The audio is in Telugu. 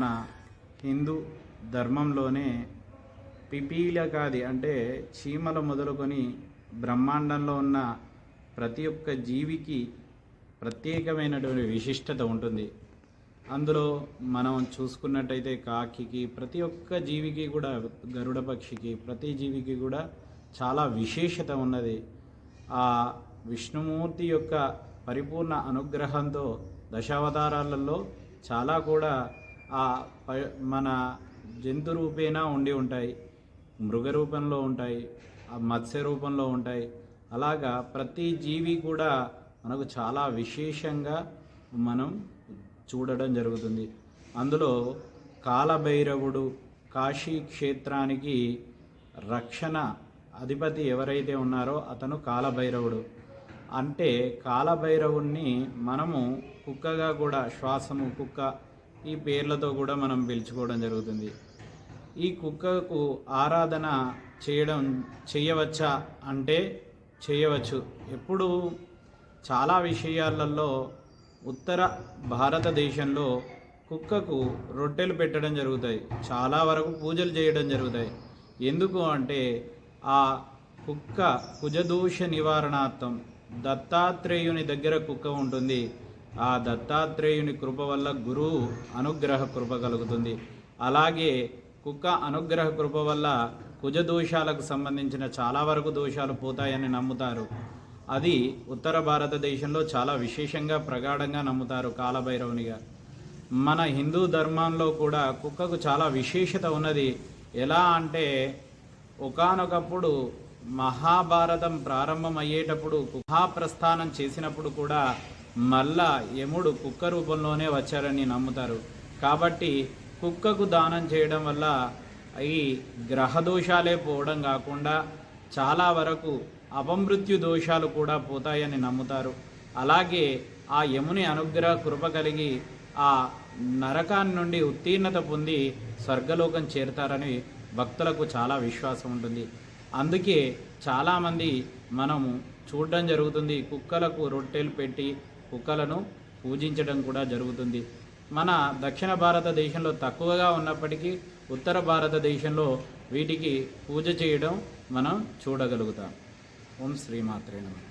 మన హిందూ ధర్మంలోనే పిపీలకాది అంటే చీమల మొదలుకొని బ్రహ్మాండంలో ఉన్న ప్రతి ఒక్క జీవికి ప్రత్యేకమైనటువంటి విశిష్టత ఉంటుంది. అందులో మనం చూసుకున్నట్టయితే కాకికి ప్రతి ఒక్క జీవికి కూడా గరుడ పక్షికి ప్రతి జీవికి కూడా చాలా విశేషత ఉన్నది. ఆ విష్ణుమూర్తి యొక్క పరిపూర్ణ అనుగ్రహంతో దశావతారాలలో చాలా కూడా మన జంతు రూపేణా ఉండి ఉంటాయి. మృగ రూపంలో ఉంటాయి. మత్స్య రూపంలో ఉంటాయి. అలాగా ప్రతి జీవి కూడా మనకు చాలా విశేషంగా మనం చూడడం జరుగుతుంది. అందులో కాలభైరవుడు కాశీ క్షేత్రానికి రక్షణ అధిపతి ఎవరైతే ఉన్నారో అతను కాలభైరవుడు. అంటే కాలభైరవుణ్ణి మనము కుక్కగా కూడా శ్వాసము కుక్క ఈ పేర్లతో కూడా మనం పిలుచుకోవడం జరుగుతుంది. ఈ కుక్కకు ఆరాధన చేయడం చేయవచ్చా అంటే చేయవచ్చు. ఎప్పుడు చాలా విషయాలలో ఉత్తర భారతదేశంలో కుక్కకు రొట్టెలు పెట్టడం జరుగుతాయి. చాలా వరకు పూజలు చేయడం జరుగుతాయి. ఎందుకు అంటే ఆ కుక్క కుజదోష నివారణార్థం దత్తాత్రేయుని దగ్గర కుక్క ఉంటుంది. ఆ దత్తాత్రేయుని కృప వల్ల గురువు అనుగ్రహ కృప కలుగుతుంది. అలాగే కుక్క అనుగ్రహ కృప వల్ల కుజ దోషాలకు సంబంధించిన చాలా వరకు దోషాలు పోతాయని నమ్ముతారు. అది ఉత్తర భారతదేశంలో చాలా విశేషంగా ప్రగాఢంగా నమ్ముతారు కాలభైరవునిగా. మన హిందూ ధర్మంలో కూడా కుక్కకు చాలా విశేషత ఉన్నది. ఎలా అంటే ఒకానొకప్పుడు మహాభారతం ప్రారంభమయ్యేటప్పుడు మహాప్రస్థానం చేసినప్పుడు కూడా మళ్ళా యముడు కుక్క రూపంలోనే వచ్చారని నమ్ముతారు. కాబట్టి కుక్కకు దానం చేయడం వల్ల ఈ గ్రహ దోషాలే పోవడం కాకుండా చాలా వరకు అపమృత్యు దోషాలు కూడా పోతాయని నమ్ముతారు. అలాగే ఆ యముని అనుగ్రహ కృప కలిగి ఆ నరకాన్ని నుండి ఉత్తీర్ణత పొంది స్వర్గలోకం చేరుతారని భక్తులకు చాలా విశ్వాసం ఉంటుంది. అందుకే చాలామంది మనము చూడడం జరుగుతుంది. కుక్కలకు రొట్టెలు పెట్టి కుక్కలను పూజించడం కూడా జరుగుతుంది. మన దక్షిణ భారతదేశంలో తక్కువగా ఉన్నప్పటికీ ఉత్తర భారతదేశంలో వీటికి పూజ చేయడం మనం చూడగలుగుతాం. ఓం శ్రీమాత్రే నమః.